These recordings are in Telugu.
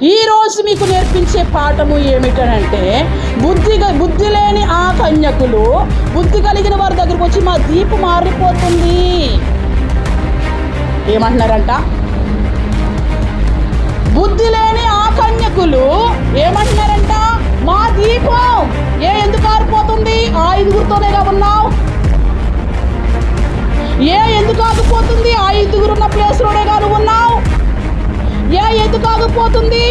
ఈరోజు మీకు నేర్పించే పాఠము ఏమిటనంటే బుద్ధి బుద్ధి లేని ఆ కన్యకులు బుద్ధి కలిగిన వారి దగ్గరకు వచ్చి మా దీపు మారిపోతుంది ఏమంటున్నారంట? బుద్ధి లేని ఆ కన్యకులు ఏమంటున్నారంట? మా దీపం! ఏ ఎందుకు ఆరిపోతుంది? ఆ ఐదుగురితోనేగా ఉన్నావు? ఏ ఎందుకు ఆగిపోతుంది? ఆ ఐదుగురు ఉన్న ప్లేస్లోనే కాదు ఉన్నావు? ఏ ఎందుకు ఆగిపోతుంది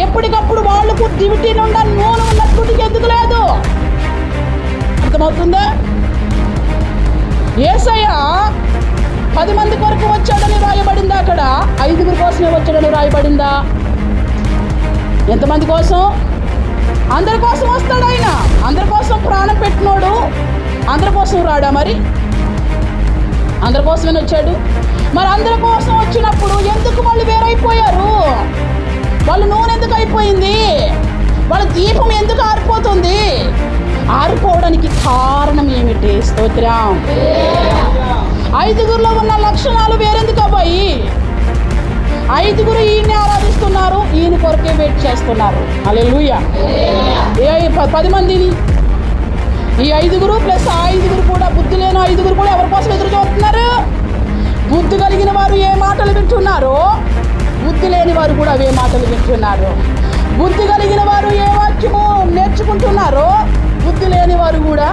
ఎప్పటికప్పుడు వాళ్ళకు దివిటీ నుండి నూనె ఉన్నట్టు నీకు ఎందుకు లేదు? అర్థమవుతుందా? ఏసయ్య పది మంది కొరకు వచ్చాడని రాయబడిందా అక్కడ? ఐదుగురు కోసమే వచ్చాడని రాయబడిందా? ఎంతమంది కోసం? అందరి కోసం వస్తాడు ఆయన. అందరి కోసం ప్రాణం పెట్టినోడు. అందరి కోసం రాడా మరి? అందరి కోసమే వచ్చాడు? మరి అందరి కోసం వచ్చినప్పుడు ఎందుకు వాళ్ళు వేరైపోయారు? వాళ్ళు నూనె ఎందుకు అయిపోయింది? వాళ్ళ దీపం ఎందుకు ఆరిపోతుంది? ఆరిపోవడానికి కారణం ఏమిటి? స్తోత్రం. ఐదుగురిలో ఉన్న లక్షణాలు వేరెందుకు అబ్బాయి? ఐదుగురు ఈయన్ని ఆరాధిస్తున్నారు ఈయన కొరకే వెయిట్ చేస్తున్నారు. అలే ఏ ప- పది మందిని ఈ ఐదుగురు ప్లస్ ఆ ఐదుగురు కూడా బుద్ధి లేని ఐదుగురు కూడా ఎవరి కోసం ఎదురు చూస్తున్నారు? బుద్ధి కలిగిన వారు ఏ మాటలు వింటున్నారో బుద్ధి లేని వారు కూడా అవే మాటలు వింటున్నారు. బుద్ధి కలిగిన వారు ఏ వాక్యము నేర్చుకుంటున్నారో బుద్ధి లేని వారు కూడా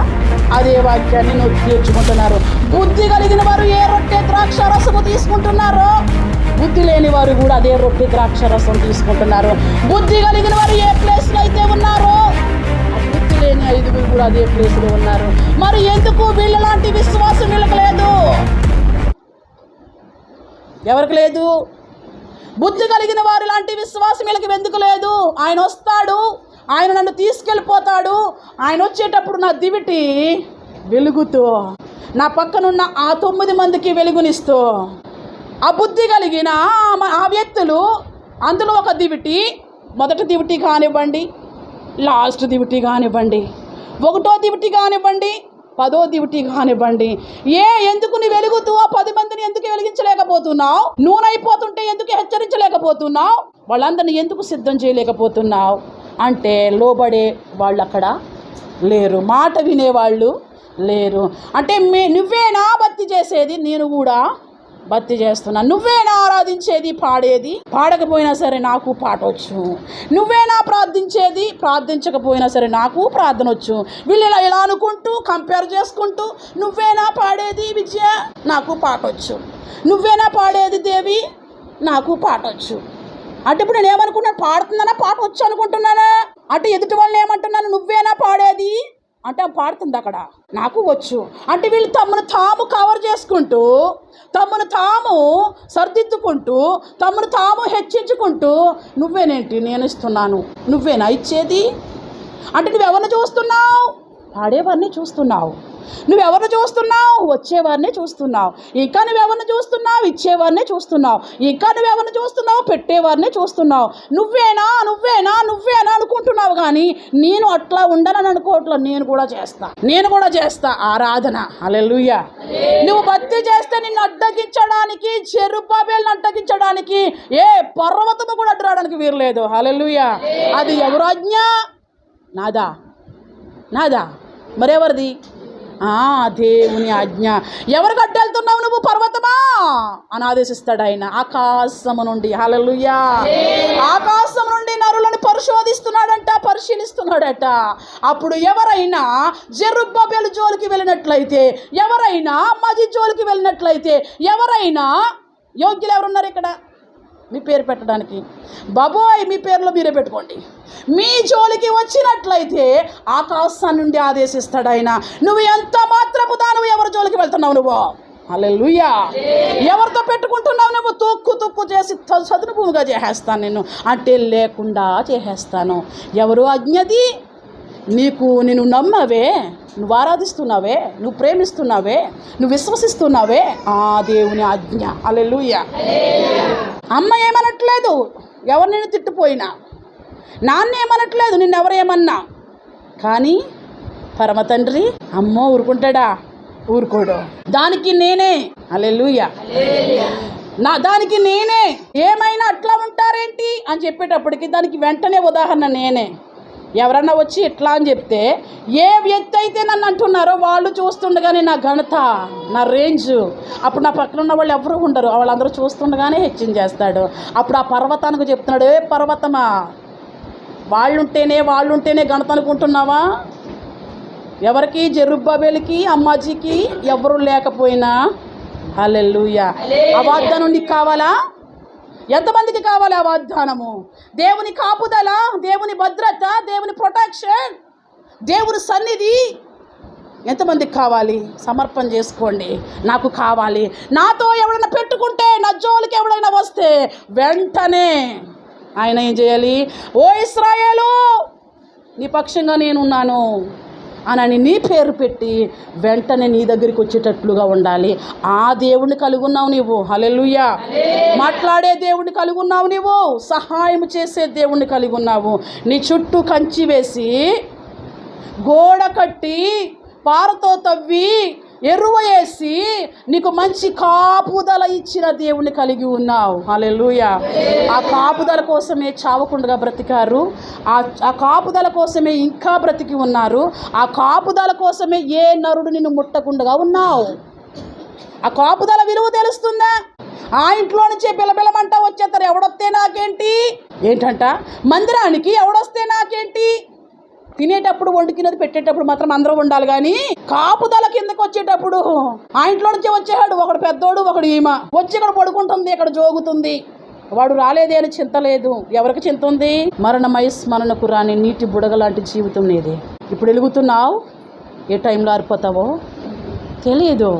అదే వాక్యాన్ని నేర్చుకుంటున్నారు. బుద్ధి కలిగిన వారు ఏ రొట్టె ద్రాక్ష రసము తీసుకుంటున్నారో బుద్ధి లేని వారు కూడా అదే రొట్టె ద్రాక్ష రసం తీసుకుంటున్నారు. బుద్ధి కలిగిన వారు ఏ ప్లేస్లో అయితే ఉన్నారో బుద్ధి లేని ఐదుగురు కూడా అదే ప్లేస్లో ఉన్నారు. మరి ఎందుకు వీళ్ళ లాంటి విశ్వాసం వీళ్ళకి లేదు ఎవరికి లేదు? బుద్ధి కలిగిన వారు లాంటి విశ్వాసం వీళ్ళకి ఎందుకు లేదు? ఆయన వస్తాడు ఆయన నన్ను తీసుకెళ్ళిపోతాడు ఆయన వచ్చేటప్పుడు నా దివిటి వెలుగుతూ నా పక్కనున్న ఆ తొమ్మిది మందికి వెలుగునిస్తూ ఆ బుద్ధి కలిగిన ఆ ఆ వ్యక్తులు అందులో ఒక దివిటి మొదటి దివిటి కానివ్వండి లాస్ట్ దివిటి కానివ్వండి ఒకటో దివిటి కానివ్వండి పదో దివిటి కానివ్వండి. ఏ ఎందుకు నీ వెలుగుతూ పది మందిని ఎందుకు వెలిగించలేకపోతున్నావు? నూనె ఎందుకు హెచ్చరించలేకపోతున్నావు? వాళ్ళందరిని ఎందుకు సిద్ధం చేయలేకపోతున్నావు? అంటే లోబడే వాళ్ళు అక్కడ లేరు. మాట వినేవాళ్ళు లేరు. అంటే మే నువ్వేనా భక్తి చేసేది నేను కూడా భక్తి చేస్తున్నా. నువ్వేనా ఆరాధించేది పాడేది? పాడకపోయినా సరే నాకు పాటవచ్చు నువ్వేనా ప్రార్థించేది? ప్రార్థించకపోయినా సరే నాకు ప్రార్థన వచ్చు వీళ్ళు ఇలా ఇలా అనుకుంటూ కంపేర్ చేసుకుంటూ నువ్వేనా పాడేది విద్య నాకు పాటవచ్చు నువ్వేనా పాడేది దేవి? నాకు పాటవచ్చు అంటే ఇప్పుడు నేను ఏమనుకున్నాను పాడుతున్నానా పాట వచ్చు అనుకుంటున్నానా అంటే ఎదుటి వాళ్ళని ఏమంటున్నాను నువ్వేనా పాడేది? అంటే ఆమె పాడుతుంది అక్కడ. నాకు వచ్చు. అంటే వీళ్ళు తమను తాము కవర్ చేసుకుంటూ తమను తాము సర్దిద్దుకుంటూ తమను తాము హెచ్చించుకుంటూ నువ్వేనేంటి? నేను ఇస్తున్నాను. నువ్వేనా ఇచ్చేది? అంటే నువ్వెవరిని చూస్తున్నావు? పాడేవన్నీ చూస్తున్నావు. నువ్వెవరిని చూస్తున్నావు? వచ్చేవారిని చూస్తున్నావు. ఇంకా నువ్వెవరిని చూస్తున్నావు? ఇచ్చేవారిని చూస్తున్నావు. ఇంకా నువ్వెవరిని చూస్తున్నావు? పెట్టేవారిని చూస్తున్నావు. నువ్వేనా? నువ్వేనా? నువ్వేనా అనుకుంటున్నావు కానీ నేను అట్లా ఉండనని అనుకోవట్లా నేను కూడా చేస్తా. నేను కూడా చేస్తా ఆరాధన. అలెలుయ్య నువ్వు భక్తి చేస్తే నిన్ను అడ్డగించడానికి చెరుపాబేల్ని అడ్డగించడానికి ఏ పర్వతము కూడా అడ్డరాడానికి వీరలేదు అలెలుయ్య అది ఎవరాజ్ఞ నాదా. నాదా. మరెవరిది? ఆ దేవుని ఆజ్ఞ. ఎవరు గడ్డెళ్తున్నావు నువ్వు పర్వతమా? అని ఆదేశిస్తాడు ఆయన. ఆకాశము నుండి. హలలుయా ఆకాశం నుండి నరులను పరిశోధిస్తున్నాడంట పరిశీలిస్తున్నాడట. అప్పుడు ఎవరైనా జెరుబ్బబెలు జోలికి వెళ్ళినట్లయితే ఎవరైనా మజి జోలికి వెళ్ళినట్లయితే ఎవరైనా యోగ్యులు ఎవరున్నారు ఇక్కడ? మీ పేరు పెట్టడానికి. బాబోయ్ మీ పేర్లో మీరే పెట్టుకోండి. మీ జోలికి వచ్చినట్లయితే ఆకాశం నుండి ఆదేశిస్తాడు ఆయన నువ్వు ఎంత మాత్రము దానివి ఎవరి జోలికి వెళ్తున్నావు నువ్వు? అల్లెలుయ్యా ఎవరితో పెట్టుకుంటున్నావు నువ్వు? తొక్కు తొక్కు చేసి చదును భూమిగా చేసేస్తాను నేను అంటే లేకుండా చేసేస్తాను. ఎవరు అజ్ఞది నీకు నేను నమ్మవే? నువ్వు ఆరాధిస్తున్నావే? నువ్వు ప్రేమిస్తున్నావే? నువ్వు విశ్వసిస్తున్నావే? ఆ దేవుని ఆజ్ఞ. అల్లెలుయ్యా అమ్మ ఏమనట్లేదు? ఎవరు నేను తిట్టిపోయినా? నాన్న ఏమనట్లేదు నిన్నెవరు ఏమన్నా కానీ పరమ తండ్రి అమ్మో ఊరుకుంటాడా? ఊరుకోడు. దానికి నేనే. అలెలుయ నా దానికి నేనే. ఏమైనా అట్లా ఉంటారేంటి? అని చెప్పేటప్పటికి దానికి వెంటనే ఉదాహరణ నేనే. ఎవరన్నా వచ్చి ఇట్లా అని చెప్తే ఏ వ్యక్తి అయితే నన్ను అంటున్నారో వాళ్ళు చూస్తుండగానే నా ఘనత నా రేంజ్ అప్పుడు నా పక్కన ఉన్న వాళ్ళు ఎవరు ఉండరు. వాళ్ళందరూ చూస్తుండగానే హెచ్చించేస్తాడు. అప్పుడు ఆ పర్వతానికి చెప్తున్నాడు ఏ పర్వతమా వాళ్ళుంటేనే వాళ్ళుంటేనే ఘనత అనుకుంటున్నావా? ఎవరికి? జెరుబ్బాబేలికి అమ్మాజీకి ఎవరు లేకపోయినా. హల్లెలూయా. ఆ వాగ్దానం నీకు కావాలా? ఎంతమందికి కావాలి ఆ వాగ్దానము? దేవుని కాపుదల దేవుని భద్రత దేవుని ప్రొటెక్షన్ దేవుని సన్నిధి. ఎంతమందికి కావాలి? సమర్పణ చేసుకోండి. నాకు కావాలి. నాతో ఎవరైనా పెట్టుకుంటే నా జోలికి ఎవరైనా వస్తే వెంటనే ఆయన ఏం చేయాలి? ఓ ఇస్రాయేలు నీ పక్షంగా నేనున్నాను అనని నీ పేరు పెట్టి వెంటనే నీ దగ్గరికి వచ్చేటట్లుగా ఉండాలి. ఆ దేవుణ్ణి కలిగి ఉన్నావు నీవు హలెలుయ్యా మాట్లాడే దేవుణ్ణి కలిగి ఉన్నావు నీవు సహాయం చేసే దేవుణ్ణి కలిగి ఉన్నావు నీ చుట్టూ కంచి వేసి గోడ కట్టి పారతో తవ్వి ఎరువ వేసి నీకు మంచి కాపుదల ఇచ్చిన దేవుని కలిగి ఉన్నావు. అలెలుయ ఆ కాపుదల కోసమే చావకుండా బ్రతికారు. ఆ ఆ కాపుదల కోసమే ఇంకా బ్రతికి ఉన్నారు. ఆ కాపుదల కోసమే ఏ నరుడు నిన్ను ముట్టకుండా ఉన్నావు? ఆ కాపుదల విలువ తెలుస్తుందా? ఆ ఇంట్లో నుంచే పిలపిలమంట వచ్చేస్తారు. ఎవడొస్తే నాకేంటి? ఏంటంట? మందిరానికి ఎవడొస్తే నాకేంటి? తినేటప్పుడు వండుకినది పెట్టేటప్పుడు మాత్రం అందరూ ఉండాలి కానీ కాపుదల కిందకి వచ్చేటప్పుడు ఆ ఇంట్లో నుంచి వచ్చేవాడు. ఒకడు పెద్దోడు ఒకడు ఈమ. వచ్చి ఇక్కడ పడుకుంటుంది ఇక్కడ జోగుతుంది. వాడు రాలేదే అని చింత లేదు. ఎవరికి చింత ఉంది? మరణమై స్మరణకు రాని నీటి బుడగ లాంటి జీవితం నీది. ఇప్పుడు వెలుగుతున్నావు ఏ టైంలో ఆరిపోతావో? తెలియదు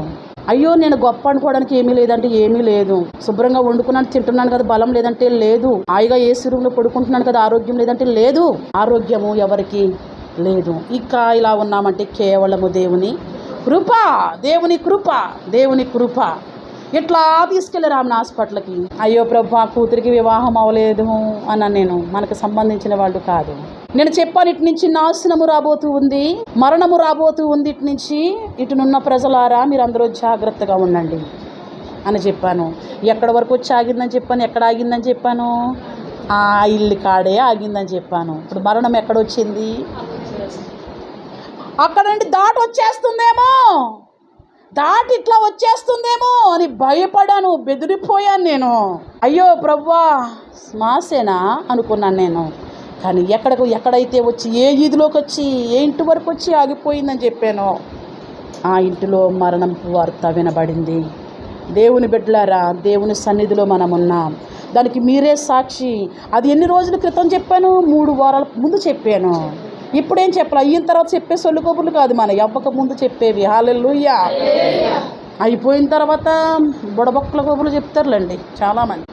అయ్యో నేను గొప్ప అనుకోవడానికి ఏమీ లేదంటే ఏమీ లేదు. శుభ్రంగా వండుకున్నాను తింటున్నాను కదా బలం లేదంటే లేదు. హాయిగా ఏ సిరువులో పడుకుంటున్నాను కదా ఆరోగ్యం లేదంటే లేదు. ఆరోగ్యము ఎవరికి? లేదు. ఇక ఇలా ఉన్నామంటే కేవలము దేవుని కృప దేవుని కృప దేవుని కృప. ఇట్లా తీసుకెళ్ళి రామన్ హాస్పిటల్కి? అయ్యో ప్రభు ఆ కూతురికి వివాహం అవ్వలేదు అన్న నేను. మనకు సంబంధించిన వాళ్ళు కాదు. నేను చెప్పాను ఇటు నుంచి నాశనము రాబోతూ ఉంది మరణము రాబోతూ ఉంది ఇటు నుంచి. ఇటునున్న ప్రజలారా మీరు అందరూ జాగ్రత్తగా ఉండండి అని చెప్పాను. ఎక్కడ వరకు వచ్చి ఆగిందని చెప్పాను ఎక్కడ ఆగిందని చెప్పాను? ఆ ఇల్లు కాడే ఆగిందని చెప్పాను. ఇప్పుడు మరణం ఎక్కడొచ్చింది అక్కడ నుండి దాటి వచ్చేస్తుందేమో? దాటి ఇట్లా వచ్చేస్తుందేమో అని భయపడాను బెదిరిపోయాను నేను. అయ్యో ప్రవ్వా స్మాసేనా అనుకున్నాను నేను. కానీ ఎక్కడకు ఎక్కడైతే వచ్చి ఏ ఈదిలోకి వచ్చి ఏ ఇంటి వరకు వచ్చి ఆగిపోయిందని చెప్పాను ఆ ఇంటిలో మరణం వార్త వినబడింది. దేవుని బిడ్డలారా దేవుని సన్నిధిలో మనం ఉన్నాం దానికి మీరే సాక్షి. అది ఎన్ని రోజుల క్రితం చెప్పాను? మూడు వారాల ముందు చెప్పాను. ఇప్పుడేం చెప్పాలి? అయిన తర్వాత చెప్పే సొల్లు కబుర్లు కాదు మన ఎవ్వక ముందు చెప్పేవి. హాలెల్లుయ్యా అయిపోయిన తర్వాత బుడబొక్కల కబుర్లు చెప్తారులేండి చాలామంది.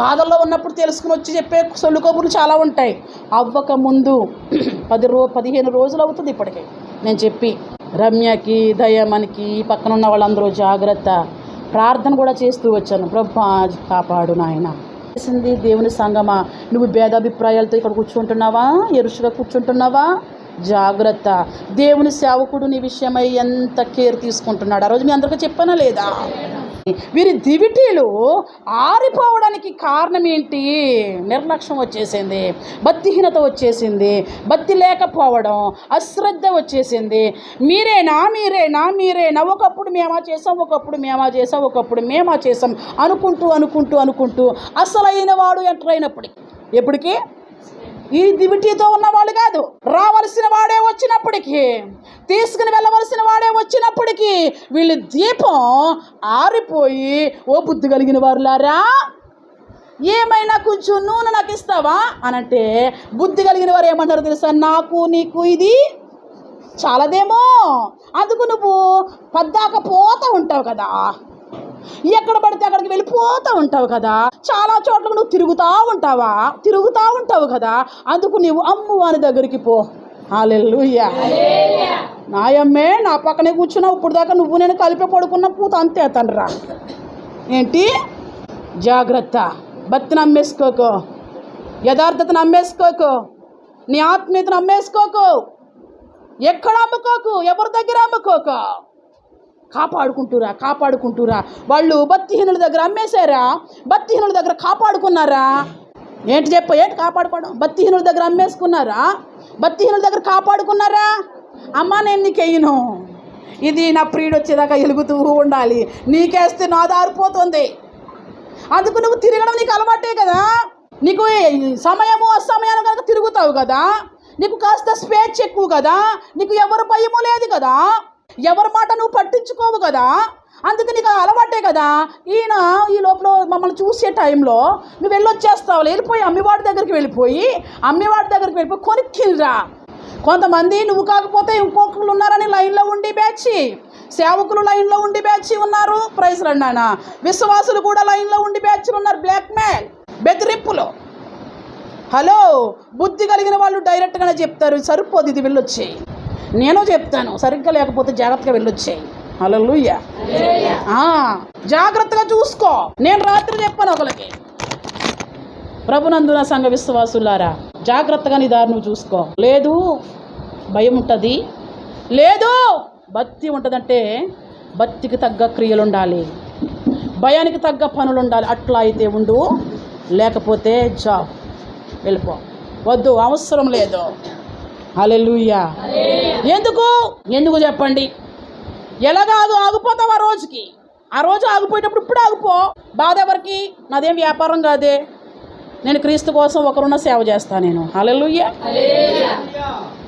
బాధల్లో ఉన్నప్పుడు తెలుసుకుని వచ్చి చెప్పే సొల్లు కబుర్లు చాలా ఉంటాయి. అవ్వక ముందు పది రో పదిహేను రోజులు అవుతుంది ఇప్పటికే. నేను చెప్పి రమ్యకి దయమనికి పక్కన ఉన్న వాళ్ళందరూ జాగ్రత్త. ప్రార్థన కూడా చేస్తూ వచ్చాను. ప్రభా కాపాడు నాయన. చేసింది దేవుని సంగమా. నువ్వు భేదాభిప్రాయాలతో ఇక్కడ కూర్చుంటున్నావా? ఎరుషుగా కూర్చుంటున్నావా? జాగ్రత్త. దేవుని సేవకుడు నీ విషయమై ఎంత కేర్ తీసుకుంటున్నాడు? ఆ రోజు మీ అందరికీ చెప్పానా లేదా? వీరి దివిటీలు ఆరిపోవడానికి కారణం ఏంటి? నిర్లక్ష్యం వచ్చేసింది భక్తిహీనత వచ్చేసింది భక్తి లేకపోవడం అశ్రద్ధ వచ్చేసింది. మీరేనా మీరేనా మీరేనా? ఒకప్పుడు మేమా చేసాం ఒకప్పుడు మేమా చేసాం ఒకప్పుడు మేమా చేసాం అనుకుంటూ అనుకుంటూ అనుకుంటూ అసలైన వాడు ఎంటర్ అయినప్పటికి ఎప్పటికీ ఈ దివిటీతో ఉన్నవాళ్ళు కాదు. రావలసిన వాడే వచ్చినప్పటికీ తీసుకుని వెళ్ళవలసిన వాడే వచ్చినప్పటికీ వీళ్ళు దీపం ఆరిపోయి ఓ బుద్ధి కలిగిన వారులారా? ఏమైనా కొంచెం నూనె నాకు ఇస్తావా? అని అంటే బుద్ధి కలిగిన వారు ఏమంటారు తెలుసా? నాకు నీకు ఇది చాలదేమో. అందుకు నువ్వు పద్దాక పోతూ ఉంటావు కదా. ఎక్కడ పడితే అక్కడికి వెళ్ళిపోతూ ఉంటావు కదా. చాలా చోట్ల నువ్వు తిరుగుతూ ఉంటావా? తిరుగుతూ ఉంటావు కదా. అందుకు నీవు అమ్ము వాని దగ్గరికి పో. హాలెల్లుయ్యా నాయమ్మే నా పక్కనే కూర్చున్నావు. ఇప్పుడు దాకా నువ్వు నేను కలిపి పడుకున్న పూత అంతే తండ్రా ఏంటి? జాగ్రత్త. భక్తిని అమ్మేసుకోకు. యథార్థతను అమ్మేసుకోకు. నీ ఆత్మీయతను అమ్మేసుకోకు. ఎక్కడ అమ్ముకోకు? ఎవరి దగ్గర అమ్ముకోకు? కాపాడుకుంటురా కాపాడుకుంటురా. వాళ్ళు భక్తిహీనుల దగ్గర అమ్మేశారా? భక్తిహీనుల దగ్గర కాపాడుకున్నారా? ఏంటి చెప్ప ఏంటి కాపాడుకోవడం? భక్తిహీనుల దగ్గర అమ్మేసుకున్నారా? భక్తిహీనుల దగ్గర కాపాడుకున్నారా? అమ్మా నేను నీకెయ్యను ఇది నా ప్రియుడు వచ్చేదాకా ఎలుగుతూ ఉండాలి. నీకేస్తే నా దారిపోతుంది అందుకు నువ్వు తిరగడం నీకు అలవాటే కదా. నీకు ఈ సమయము అసమయాలు కనుక తిరుగుతావు కదా. నీకు కాస్త స్వేచ్ఛ ఎక్కువ కదా. నీకు ఎవరు భయము లేదు కదా. ఎవరి మాట నువ్వు పట్టించుకోవు కదా? అందుకు నీకు అలవాటే కదా? ఈయన ఈ లోపల మమ్మల్ని చూసే టైంలో నువ్వు వెళ్ళొచ్చేస్తావు వెళ్ళిపోయి అమ్మివాడి దగ్గరికి వెళ్ళిపోయి అమ్మివాడి దగ్గరికి వెళ్ళిపోయి కొనుక్కిరా కొంతమంది నువ్వు కాకపోతే ఇంకొకరు ఉన్నారని లైన్లో ఉండి బ్యాచ్ సేవకులు లైన్లో ఉండి బ్యాచ్ ఉన్నారు. ప్రైజ్ రండాన విశ్వాసులు కూడా లైన్లో ఉండి బ్యాచ్లు ఉన్నారు. బ్లాక్ మెయిల్ బెదిరింపులు. హలో బుద్ధి కలిగిన వాళ్ళు డైరెక్ట్గానే చెప్తారు. సరిపోదు ఇది వెళ్ళొచ్చేయి. నేను చెప్తాను సరిగ్గా లేకపోతే జాగ్రత్తగా వెళ్ళొచ్చేయి. హలో జాగ్రత్తగా చూసుకో. నేను రాత్రి చెప్పాను ఒకరికి ప్రభునందున సంఘ విశ్వాసులారా జాగ్రత్తగా నీ దారి నువ్వు చూసుకో. లేదు భయం ఉంటుంది. లేదు భక్తి ఉంటుందంటే భక్తికి తగ్గ క్రియలు ఉండాలి భయానికి తగ్గ పనులు ఉండాలి అట్లా అయితే ఉండు. లేకపోతే జాబ్ వెళ్ళిపో. వద్దు అవసరం లేదు. అలెలుయ్యా ఎందుకు? ఎందుకు చెప్పండి. ఎలాగాదు ఆగిపోతావు ఆ రోజుకి. ఆ రోజు ఆగిపోయేటప్పుడు ఇప్పుడు ఆగిపో. బాధ ఎవరికి? నాదేం వ్యాపారం కాదే. నేను క్రీస్తు కోసం ఒకరున్న సేవ చేస్తాను నేను. హల్లెలూయ.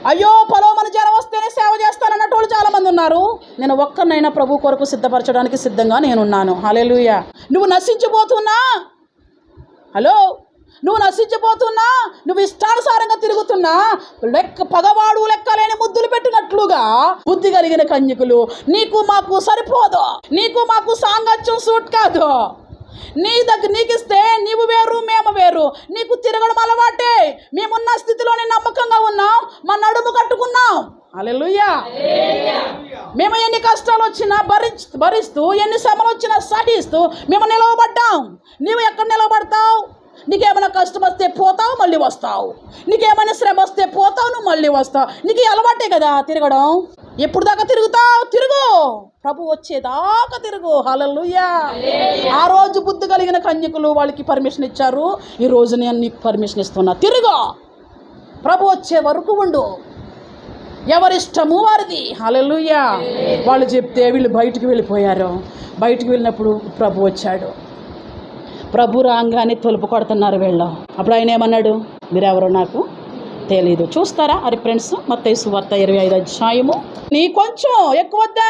అయ్యో పలో మన జ్వరం వస్తేనే సేవ చేస్తానన్నట్టు వాళ్ళు చాలామంది ఉన్నారు. నేను ఒక్కరినైనా ప్రభు కొరకు సిద్ధపరచడానికి సిద్ధంగా నేనున్నాను. హలెలుయ్యా నువ్వు నశించిపోతున్నా. హలో? నువ్వు నశించిపోతున్నా నువ్వు ఇష్టానుసారంగా తిరుగుతున్నా లెక్క పగవాడు లెక్కలేని ముద్దులు పెట్టినట్లుగా బుద్ధి కలిగిన కన్యకులు నీకు మాకు సరిపోదు నీకు మాకు సాంగత్యం సూట్ కాదు. నీ దగ్గర నీకు ఇస్తే నీవు వేరు మేము వేరు. నీకు తిరగడం అలవాటే. మేమున్న స్థితిలోనే నమ్మకంగా ఉన్నాం మా నడుము కట్టుకున్నాం. అలెలుయ్యా మేము ఎన్ని కష్టాలు వచ్చినా భరించ భరిస్తూ ఎన్ని శ్రమలు వచ్చినా సహిస్తూ మేము నిలవబడ్డాం. నీవు ఎక్కడ నిలబడతావు? నీకేమైనా కష్టం వస్తే పోతావు మళ్ళీ వస్తావు. నీకేమైనా శ్రమ వస్తే పోతావు నువ్వు మళ్ళీ వస్తావు. నీకు అలవాటే కదా తిరగడం? ఎప్పుడు దాకా తిరుగుతావు? తిరుగు. ప్రభు వచ్చేదాకా తిరుగు. హలలుయా ఆ రోజు బుద్ధి కలిగిన కన్యకులు వాళ్ళకి పర్మిషన్ ఇచ్చారు. ఈ రోజు నేను నీకు పర్మిషన్ ఇస్తున్నా. తిరుగు. ప్రభు వచ్చే వరకు ఉండు. ఎవరిష్టము వారిది. హలలుయా వాళ్ళు చెప్తే వీళ్ళు బయటికి వెళ్ళిపోయారు. బయటికి వెళ్ళినప్పుడు ప్రభు వచ్చాడు. ప్రభు రాగానే తలుపు కొడుతున్నారు వీళ్ళు. అప్పుడు ఆయన ఏమన్నాడు? మీరెవరో నాకు తెలీదు. చూస్తారా? అరే ఫ్రెండ్స్ మత్తయి వార్త ఇరవై ఐదు అధ్యాయము. నీ కొంచెం ఎక్కువ వద్దా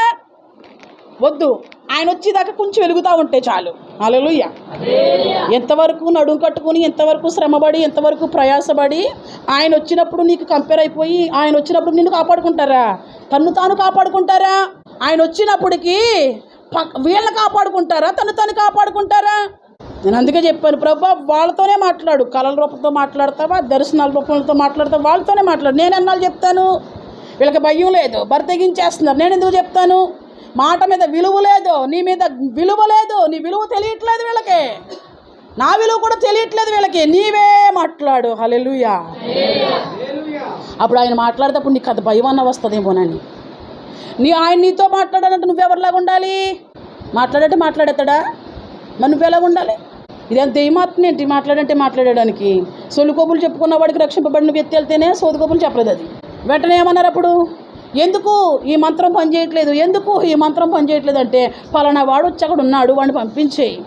వద్దు. ఆయన వచ్చేదాకా కొంచెం వెలుగుతూ ఉంటే చాలు. అలలుయ్య ఎంతవరకు నడుము కట్టుకుని ఎంతవరకు శ్రమపడి ఎంతవరకు ప్రయాసపడి ఆయన వచ్చినప్పుడు నీకు కంపేర్ అయిపోయి ఆయన వచ్చినప్పుడు నిన్ను కాపాడుకుంటారా? తన్ను తాను కాపాడుకుంటారా? ఆయన వచ్చినప్పటికీ పక్ వీళ్ళని కాపాడుకుంటారా? తను తాను కాపాడుకుంటారా? నేను అందుకే చెప్పాను ప్రభా వాళ్ళతోనే మాట్లాడు. కళల రూపంతో మాట్లాడతావా? దర్శనాల రూపంతో మాట్లాడతావా? వాళ్ళతోనే మాట్లాడు. నేను ఎన్నాళ్ళు చెప్తాను? వీళ్ళకి భయం లేదు. బరితెగించేస్తున్నారు నేను ఎందుకు చెప్తాను? మాట మీద విలువ లేదు. నీ మీద విలువ లేదు. నీ విలువ తెలియట్లేదు వీళ్ళకి. నా విలువ కూడా తెలియట్లేదు వీళ్ళకి. నీవే మాట్లాడు. హలెలుయా అప్పుడు ఆయన మాట్లాడేటప్పుడు నీకు అది భయం అన్న వస్తుందేమోనని. నీ ఆయన నీతో మాట్లాడాలంటే నువ్వెవరిలాగా ఉండాలి? మాట్లాడంటే మాట్లాడేతాడా మరి నువ్వెలాగా ఉండాలి ఇదేం దెయ్యమాత్మ ఏంటి? మాట్లాడంటే మాట్లాడడానికి. సొల్లు కబులు చెప్పుకున్న వాడికి రక్షింపబడిన వ్యక్తి వెళ్తేనే సోదు కబులు చెప్పలేదు అది. వెంటనే ఏమన్నారు అప్పుడు? ఎందుకు ఈ మంత్రం పనిచేయట్లేదు ఎందుకు ఈ మంత్రం పనిచేయట్లేదు అంటే పలానా వాడు వచ్చి అక్కడ ఉన్నాడు వాడిని పంపించేయి.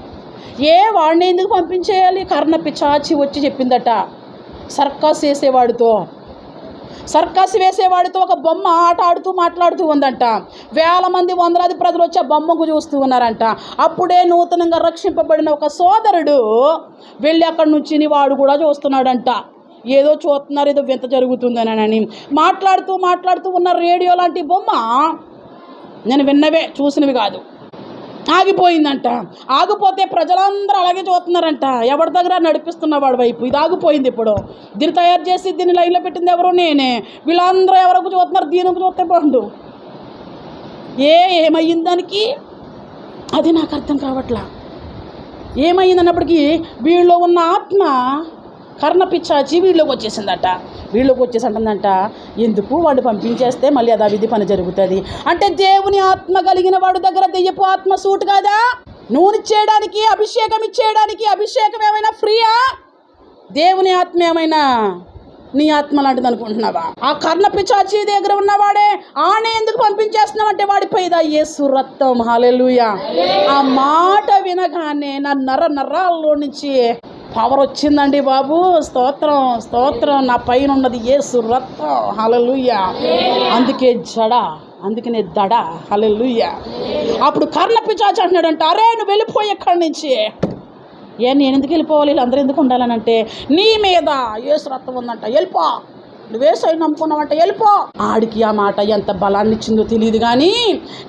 ఏ వాడిని ఎందుకు పంపించేయాలి? కర్ణ పిచాచి వచ్చి చెప్పిందట. సర్కస్ చేసేవాడితో సర్కస్ వేసేవాడితో ఒక బొమ్మ ఆట ఆడుతూ మాట్లాడుతూ ఉందంట. వేల మంది వందలాది ప్రజలు వచ్చి ఆ బొమ్మకు చూస్తూ ఉన్నారంట. అప్పుడే నూతనంగా రక్షింపబడిన ఒక సోదరుడు వెళ్ళి అక్కడి నుంచి వాడు కూడా చూస్తున్నాడంట. ఏదో చూస్తున్నారు ఏదో వింత జరుగుతుందని మాట్లాడుతూ మాట్లాడుతూ ఉన్న రేడియో లాంటి బొమ్మ నేను విన్నవే చూసినవి కాదు. ఆగిపోయిందంట. ఆగిపోతే ప్రజలందరూ అలాగే చూస్తున్నారంట. ఎవరి దగ్గర నడిపిస్తున్న వాడి వైపు? ఇది ఆగిపోయింది ఇప్పుడు. దీన్ని తయారు చేసి దీన్ని లైన్లో పెట్టింది ఎవరో? నేనే. వీళ్ళందరూ ఎవరికి చూస్తున్నారు? దీనికి చూస్తే బాగుండు. ఏ ఏమయ్యింది దానికి? అది నాకు అర్థం కావట్లా. ఏమైంది అన్నప్పటికీ వీళ్ళలో ఉన్న ఆత్మ కర్ణ పిచ్చాచి వీళ్ళకి వచ్చేసిందట. వీళ్ళకి వచ్చేసి అంటుందంట ఎందుకు వాడు పంపించేస్తే మళ్ళీ యథావిధి పని జరుగుతుంది? అంటే దేవుని ఆత్మ కలిగిన వాడు దగ్గర దెయ్యపు ఆత్మ సూట్ కాదా? నూనె చేయడానికి అభిషేకం ఇచ్చేయడానికి అభిషేకం ఏమైనా ఫ్రీయా? దేవుని ఆత్మ ఏమైనా? నీ ఆత్మ లాంటిది అనుకుంటున్నావా? ఆ కర్ణ పిచాచి దగ్గర ఉన్నవాడే ఆనే ఎందుకు పంపించేస్తున్నావంటే వాడిపోయిదా యేసు రక్తం. హాలెలుయా ఆ మాట వినగానే నా నర నరాల్లో నుంచి పవర్ వచ్చిందండి బాబు. స్తోత్రం స్తోత్రం. నా పైన ఉన్నది యేసు రక్తం. హలలుయ్య అందుకే జడ అందుకనే దడ. హలలుయ్య అప్పుడు కర్ణ పిచాచి అంటున్నాడంట అరే నువ్వు వెళ్ళిపోయి ఎక్కడి నుంచి. ఏ నేను ఎందుకు వెళ్ళిపోవాలి? వీళ్ళందరూ ఎందుకు ఉండాలనంటే నీ మీద ఏసు రక్తం ఉందంట. వెళ్ళిపో. నువ్వేసై నమ్ముకున్నావంట వెళ్ళిపో. ఆడికి ఆ మాట ఎంత బలాన్ని ఇచ్చిందో తెలియదు కానీ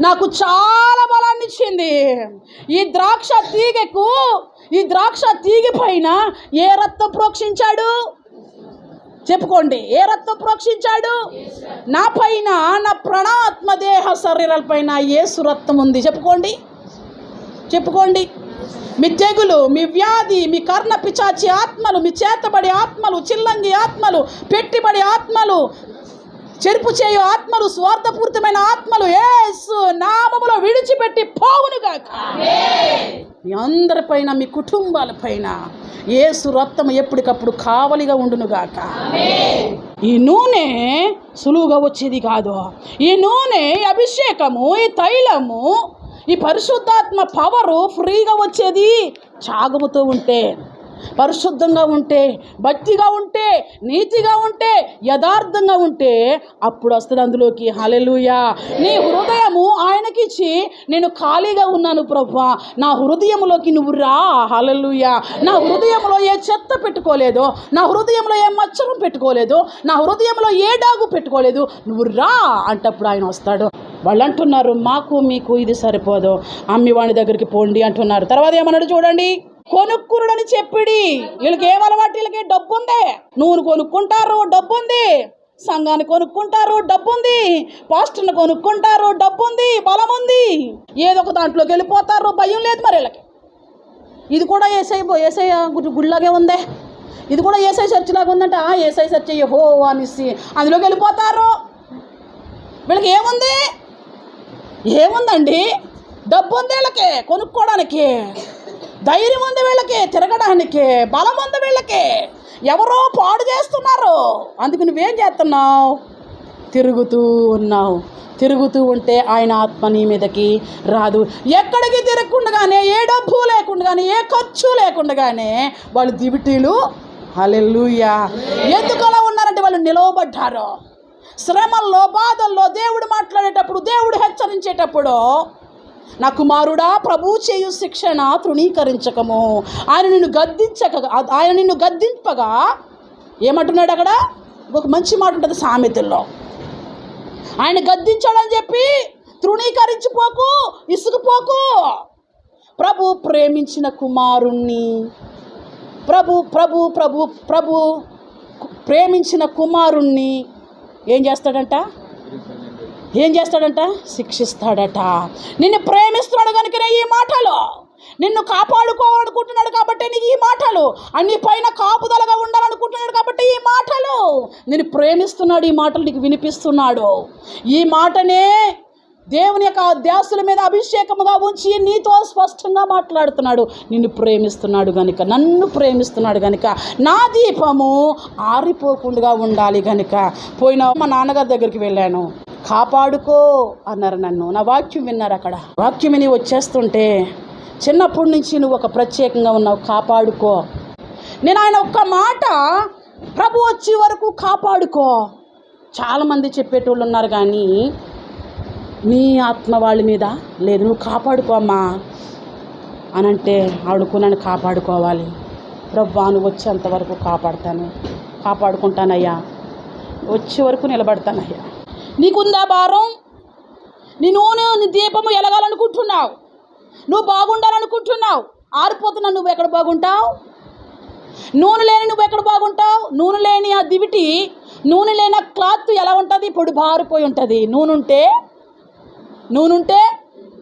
నాకు చాలా బలాన్ని ఇచ్చింది ఈ ద్రాక్ష తీగకు ఈ ద్రాక్ష తీగ పైన ఏ రక్తం ప్రోక్షించాడు? చెప్పుకోండి ఏ రక్తం ప్రోక్షించాడు? నా పైన నా ప్రణాత్మ దేహ శరీరాల పైన ఏసు రక్తం ఉంది. చెప్పుకోండి చెప్పుకోండి. మీ తెగులు మీ వ్యాధి మీ కర్ణ పిచాచి ఆత్మలు మీ చేతబడి ఆత్మలు చిల్లంగి ఆత్మలు పెట్టుబడి ఆత్మలు చెరుపు చేయు ఆత్మలు స్వార్థపూరితమైన ఆత్మలు ఏసు నామములో విడిచిపెట్టి పోవునుగాక మీ అందరిపైన మీ కుటుంబాలపైన ఏసు రక్తం ఎప్పటికప్పుడు కావలిగా ఉండునుగాక ఈ నూనె సులువుగా వచ్చేది కాదు. ఈ నూనె అభిషేకము ఈ తైలము ఈ పరిశుద్ధాత్మ పవరు ఫ్రీగా వచ్చేది చాగముతో ఉంటే పరిశుద్ధంగా ఉంటే భక్తిగా ఉంటే నీతిగా ఉంటే యథార్థంగా ఉంటే అప్పుడు వస్తుంది అందులోకి. హలెలుయా నీ హృదయము ఆయనకిచ్చి నేను ఖాళీగా ఉన్నాను ప్రభా. నా హృదయంలోకి నువ్వు రా. హలెలుయా నా హృదయంలో ఏ చెత్త పెట్టుకోలేదో నా హృదయంలో ఏ మచ్చరం పెట్టుకోలేదు నా హృదయంలో ఏ డాగు పెట్టుకోలేదు నువ్వు రా అంటప్పుడు ఆయన వస్తాడు. వాళ్ళు అంటున్నారు మాకు మీకు ఇది సరిపోదు. అమ్మి వాడి దగ్గరికి పోండి అంటున్నారు. తర్వాత ఏమన్నాడు చూడండి? కొనుక్కురుడని చెప్పిడి. వీళ్ళకి ఏం అలవాటు? వీళ్ళకి డబ్బు ఉంది నూనె కొనుక్కుంటారు డబ్బు ఉంది సంఘాన్ని కొనుక్కుంటారు డబ్బు ఉంది పాస్టర్ని కొనుక్కుంటారు డబ్బు ఉంది బలం ఉంది ఏదో ఒక దాంట్లోకి వెళ్ళిపోతారు. భయం లేదు మరి వీళ్ళకి. ఇది కూడా ఏసై ఏసై గు- గుడిలాగే ఉందే. ఇది కూడా ఏసై చర్చ్ లాగా ఉందంట ఆ ఏసై చర్చ్ హో అనేసి అందులోకి వెళ్ళిపోతారు. వీళ్ళకి ఏముంది? ఏముందండి? డబ్బు ఉంది వీళ్ళకి కొనుక్కోవడానికి ధైర్యం ఉంది వీళ్ళకి తిరగడానికి బలం ఉంది వీళ్ళకి. ఎవరో పాడు చేస్తున్నారు. అందుకు నువ్వేం చేస్తున్నావు? తిరుగుతూ ఉన్నావు. తిరుగుతూ ఉంటే ఆయన ఆత్మ నీ మీదకి రాదు. ఎక్కడికి తిరగకుండానే ఏ డబ్బు లేకుండానే ఏ ఖర్చు లేకుండానే వాళ్ళు దివిటీలు. హలెల్లుయా. ఎందుకు అలా ఉన్నారంటే వాళ్ళు నిలవబడ్డారు? శ్రమల్లో బాధల్లో దేవుడు మాట్లాడేటప్పుడు దేవుడు హెచ్చరించేటప్పుడు నా కుమారుడా ప్రభు చేయు శిక్షణ తృణీకరించకము. ఆయన నిన్ను గద్దించక ఆయన నిన్ను గద్దింపగా ఏమంటున్నాడు అక్కడ? ఒక మంచి మాట ఉంటుంది సామెతల్లో. ఆయన గద్దించాడని చెప్పి తృణీకరించిపోకు ఇసుకుపోకు. ప్రభు ప్రేమించిన కుమారుణ్ణి ప్రభు ప్రభు ప్రభు ప్రభు ప్రేమించిన కుమారుణ్ణి ఏం చేస్తాడంట? ఏం చేస్తాడంట? శిక్షిస్తాడట. నిన్ను ప్రేమిస్తున్నాడు కనుకనే ఈ మాటలు. నిన్ను కాపాడుకోవాలనుకుంటున్నాడు కాబట్టి నీకు ఈ మాటలు. అన్ని పైన కాపుదలగా ఉండాలనుకుంటున్నాడు కాబట్టి ఈ మాటలు. నేను ప్రేమిస్తున్నాడు ఈ మాటలు నీకు వినిపిస్తున్నాడు. ఈ మాటనే దేవుని యొక్క ధ్యాసుల మీద అభిషేకముగా ఉంచి నీతో స్పష్టంగా మాట్లాడుతున్నాడు. నిన్ను ప్రేమిస్తున్నాడు గనుక నన్ను ప్రేమిస్తున్నాడు గనుక నా దీపము ఆరిపోకుండా ఉండాలి గనుక. పోయిన మా నాన్నగారి దగ్గరికి వెళ్ళాను. కాపాడుకో అన్నారు నన్ను. నా వాక్యం విన్నారు అక్కడ. వాక్యం విని వచ్చేస్తుంటే చిన్నప్పటి నుంచి నువ్వు ఒక ప్రత్యేకంగా ఉన్నావు కాపాడుకో. నేను ఆయన ఒక్క మాట ప్రభు వచ్చే వరకు కాపాడుకో. చాలామంది చెప్పేటోళ్ళు ఉన్నారు కానీ నీ ఆత్మ వాళ్ళ మీద లేదు నువ్వు కాపాడుకో అమ్మా అని అంటే ఆవిడకు నన్ను కాపాడుకోవాలి. ప్రభా నువ్వు వచ్చేంత వరకు కాపాడుతాను కాపాడుకుంటానయ్యా వచ్చే వరకు నిలబడతానయ్యా. నీకుందా భారం? నీ నూనె నీ దీపము ఎలగాలనుకుంటున్నావు. నువ్వు బాగుండాలనుకుంటున్నావు. ఆరిపోతున్నా నువ్వు ఎక్కడ బాగుంటావు? నూనె లేని నువ్వు ఎక్కడ బాగుంటావు? నూనె లేని ఆ దివిటి నూనె లేని క్లాత్ ఎలా ఉంటుంది? పొడి బారిపోయి ఉంటుంది. నూనె ఉంటే నూనె ఉంటే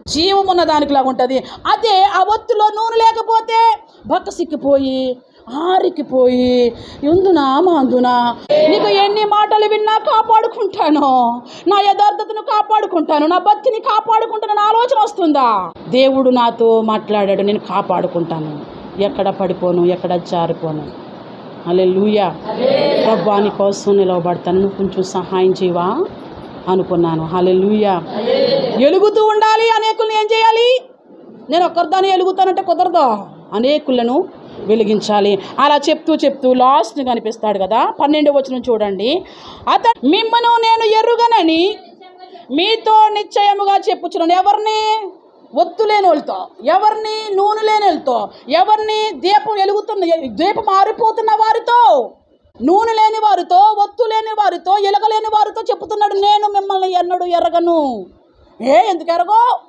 జీవం ఉన్న దానికిలాగా ఉంటుంది. అదే ఆ ఒత్తులో నూనె లేకపోతే బక్క సిక్కిపోయి ఆరికిపోయి ఎందునా మాందునా నీకు ఎన్ని మాటలు విన్నా కాపాడుకుంటాను. నా యథార్థతను కాపాడుకుంటాను. నా భక్తిని కాపాడుకుంటాను. ఆలోచన వస్తుందా? దేవుడు నాతో మాట్లాడాడు. నేను కాపాడుకుంటాను. ఎక్కడ పడిపోను? ఎక్కడ జారిపోను? అలే లూయా ప్రభాని కోసం నిలవబడతాను. నువ్వు కొంచెం సహాయం చేయవా? అనుకున్నాను. హలే ఎలుగుతూ ఉండాలి అనేకులను ఏం చేయాలి? నేను ఒక్కరిదాన్ని ఎలుగుతానంటే కుదరదు? అనేకులను వెలిగించాలి. అలా చెప్తూ చెప్తూ లాస్ట్ కనిపిస్తాడు కదా పన్నెండు వచ్చిన చూడండి. అతడు మిమ్మను నేను ఎరుగనని మీతో నిశ్చయముగా చెప్పుచున్నాను. ఎవరిని? ఒత్తు లేని వాళ్ళతో ఎవరిని? నూనె లేని వాళ్ళతో ఎవరిని? దీపం వెలుగుతున్న దీపం మారిపోతున్న వారితో. నూనె లేని వారితో ఒత్తు లేని వారితో ఎలక లేని వారితో చెప్తున్నాడు. నేను మిమ్మల్ని ఎన్నడు ఎరగను. ఏ ఎందుకు ఎరగో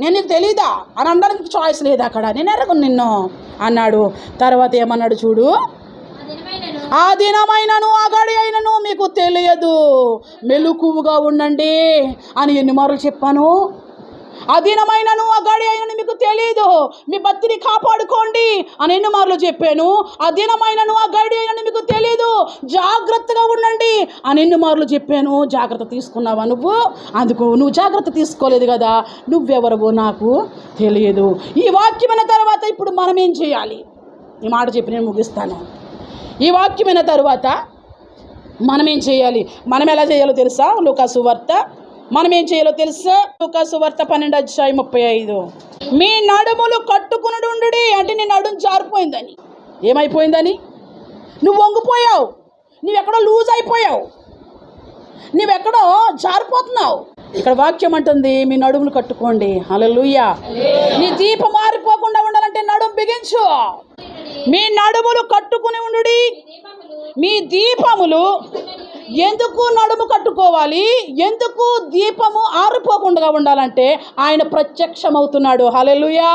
నేను నీకు తెలీదా? అని అనడానికి చాయిస్ లేదు అక్కడ. నేను ఎరగను నిన్ను అన్నాడు. తర్వాత ఏమన్నాడు చూడు? ఆ దినమైనను ఆ గడి అయినను మీకు తెలియదు. మెలకువగా ఉండండి అని ఎన్ని మార్లు చెప్పాను? అధీనమైనను అగాడి ఆ గడి అయినను మీకు తెలియదు మీ భక్తిని కాపాడుకోండి అని ఎన్ని మార్లు చెప్పాను. అధీనమైనను అగాడి ఆ గడి అయినను మీకు తెలియదు జాగ్రత్తగా ఉండండి అని ఎన్ని మార్లు చెప్పాను. జాగ్రత్త తీసుకున్నావా నువ్వు? అందుకు నువ్వు జాగ్రత్త తీసుకోలేదు కదా. నువ్వెవరవో నాకు తెలియదు ఈ వాక్యమైన తర్వాత ఇప్పుడు మనం ఏం చేయాలి? ఈ మాట చెప్పి నేను ముగిస్తాను. ఈ వాక్యమైన తర్వాత మనం ఏం చేయాలి? మనం ఎలా చేయాలో తెలుసా? లోకాసు వార్త మనం ఏం చేయాలో తెలుసా? లూకాసు వార్త పన్నెండు అధ్యాయ ముప్పై ఐదు. మీ నడుములు కట్టుకునుడు అంటే నీ నడుము జారిపోయిందని. ఏమైపోయిందని? నువ్వు వంగిపోయావు. నువ్వెక్కడో లూజ్ అయిపోయావు. నువ్వెక్కడో జారిపోతున్నావు. ఇక్కడ వాక్యం అంటుంది మీ నడుములు కట్టుకోండి. అలలుయ్యా నీ దీపం మారిపోకుండా ఉండాలంటే నడుము బిగించు. మీ నడుములు కట్టుకుని ఉండుడి. మీ దీపములు ఎందుకు నడుము కట్టుకోవాలి? ఎందుకు దీపము ఆరిపోకుండా ఉండాలంటే ఆయన ప్రత్యక్షమవుతున్నాడు. హలెలుయా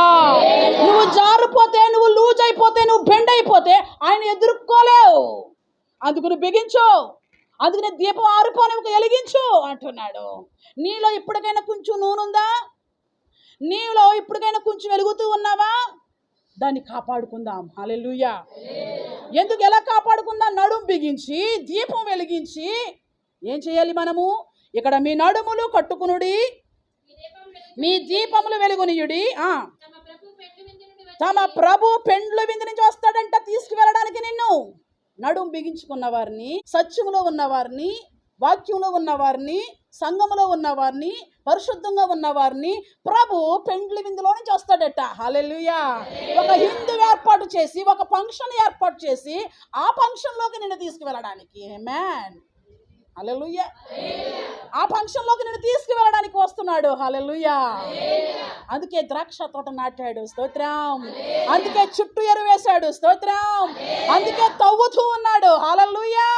నువ్వు జారిపోతే నువ్వు లూజ్ అయిపోతే నువ్వు బెండ్ అయిపోతే ఆయన ఎదుర్కోలేవు. అందుకు నువ్వు బిగించు. అందుకని దీపం ఆరిపోని వెలిగించు అంటున్నాడు. నీలో ఇప్పటికైనా కొంచెం నూనె ఉందా నీలో ఇప్పటికైనా కొంచెం వెలుగుతూ ఉన్నావా? దాన్ని కాపాడుకుందాం. హల్లెలూయా. ఎందుకు ఎలా కాపాడుకుందాం? నడుము బిగించి దీపం వెలిగించి. ఏం చేయాలి మనము? ఇక్కడ మీ నడుములు కట్టుకునుడి. మీ దీపములు వెలుగునియుడి. తమ ప్రభు పెండ్లు విందు నుంచి వస్తాడంట తీసుకువెళ్ళడానికి నిన్ను. నడుం బిగించుకున్న వారిని సత్యములో ఉన్న వారిని వాక్యంలో ఉన్న వారిని సంఘములో ఉన్న వారిని పరిశుద్ధంగా ఉన్న వారిని ప్రభు పెండ్లి విందులో నుంచి వస్తాడట హాలెలుయా ఒక హిందూ ఏర్పాటు చేసి ఒక ఫంక్షన్ ఏర్పాటు చేసి ఆ ఫంక్షన్లోకి నిన్ను తీసుకువెళ్ళడానికి. Man hallelujah. ఆ ఫంక్షన్లోకి నేను తీసుకువెళ్ళడానికి వస్తున్నాడు. హల్లెలూయా. అందుకే ద్రాక్ష తోట నాటాడు. స్తోత్రం. అందుకే చుట్టూ ఎరువేశాడు స్తోత్రం. అందుకే తవ్వుతూ ఉన్నాడు. హల్లెలూయా.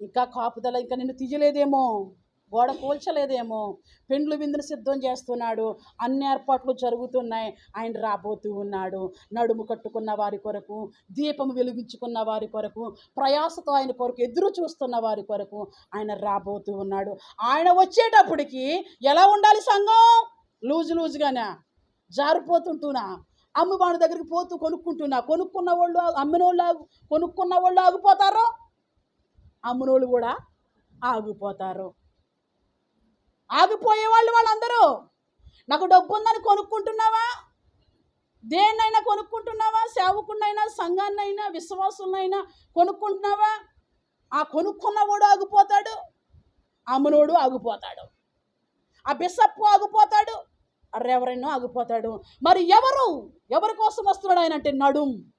ఇంకా కాపుదల ఇంకా నిన్ను తీయలేదేమో. గోడ కూల్చలేదేమో. పెండ్లు విందును సిద్ధం చేస్తున్నాడు. అన్ని ఏర్పాట్లు జరుగుతున్నాయి. ఆయన రాబోతూ ఉన్నాడు. నడుము కట్టుకున్న వారి కొరకు దీపం వెలిగించుకున్న వారి కొరకు ప్రయాసతో ఆయన కొరకు ఎదురు చూస్తున్న వారి కొరకు ఆయన రాబోతూ ఉన్నాడు. ఆయన వచ్చేటప్పటికి ఎలా ఉండాలి సంఘం? లూజు లూజుగానే? జారిపోతుంటున్నా అమ్మవాడి దగ్గరికి పోతూ కొనుక్కుంటున్నా కొనుక్కున్న వాళ్ళు అమ్మిన వాళ్ళు ఆగు కొనుక్కున్న వాళ్ళు ఆగిపోతారు? అమ్మునోళ్ళు కూడా ఆగిపోతారు. ఆగిపోయే వాళ్ళు వాళ్ళందరూ. నాకు డబ్బు ఉందని కొనుక్కుంటున్నావా? దేన్నైనా కొనుక్కుంటున్నావా? సేవకున్నైనా సంఘాన్నైనా విశ్వాసులైనా కొనుక్కుంటున్నావా? ఆ కొనుక్కున్నవాడు ఆగిపోతాడు అమ్మనోడు ఆగిపోతాడు. ఆ బిసప్పు ఆగిపోతాడు ఆ రెవరెన్నో ఆగిపోతాడు. మరి ఎవరు? ఎవరి కోసం వస్తున్నాడు ఆయన అంటే నడుం.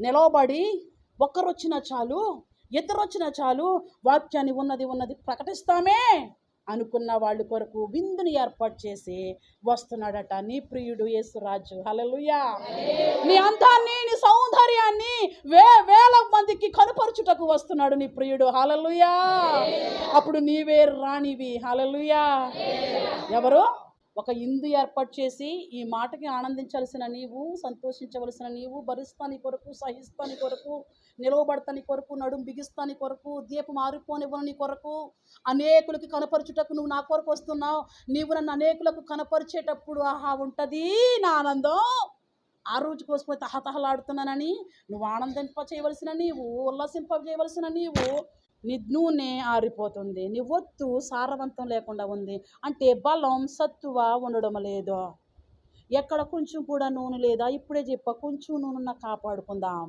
నిలవబడి ఒక్కరు వచ్చినా చాలు ఇద్దరు వచ్చినా చాలు వాక్యాన్ని ఉన్నది ఉన్నది ప్రకటిస్తామే. అనుకున్న వాళ్ళ కొరకు విందుని ఏర్పాటు చేసి వస్తున్నాడట. నీ ప్రియుడు యేసురాజు. హలలుయా నీ అందాన్ని నీ సౌందర్యాన్ని వే వేల మందికి కనుపరుచుటకు వస్తున్నాడు నీ ప్రియుడు. హలలుయా అప్పుడు నీవే రాణివి. హలలుయా ఎవరు? ఒక ఇందు ఏర్పాటు చేసి ఈ మాటకి ఆనందించాల్సిన నీవు సంతోషించవలసిన నీవు భరిస్తాని కొరకు సహిస్తాని కొరకు నిలవబడతాని కొరకు నడుం బిగిస్తాని కొరకు దీపం ఆరిపోనివ్వని కొరకు అనేకులకి కనపరచుటకు నువ్వు నా కొరకు వస్తున్నావు. నీవు నన్ను అనేకులకు కనపరిచేటప్పుడు ఆహా ఉంటుంది నా ఆనందం. ఆ రోజు కోసిపోయి తహతహలాడుతున్నానని నువ్వు ఆనందింప చేయవలసిన నీవు ఉల్లాసింప చేయవలసిన నీవు నీ నూనె ఆరిపోతుంది. నీ ఒత్తు సారవంతం లేకుండా ఉంది. అంటే బలం సత్తువ ఉండడం లేదు. ఎక్కడ కొంచెం కూడా నూనె లేదా? ఇప్పుడే చెప్ప. కొంచెం నూనె కాపాడుకుందాం.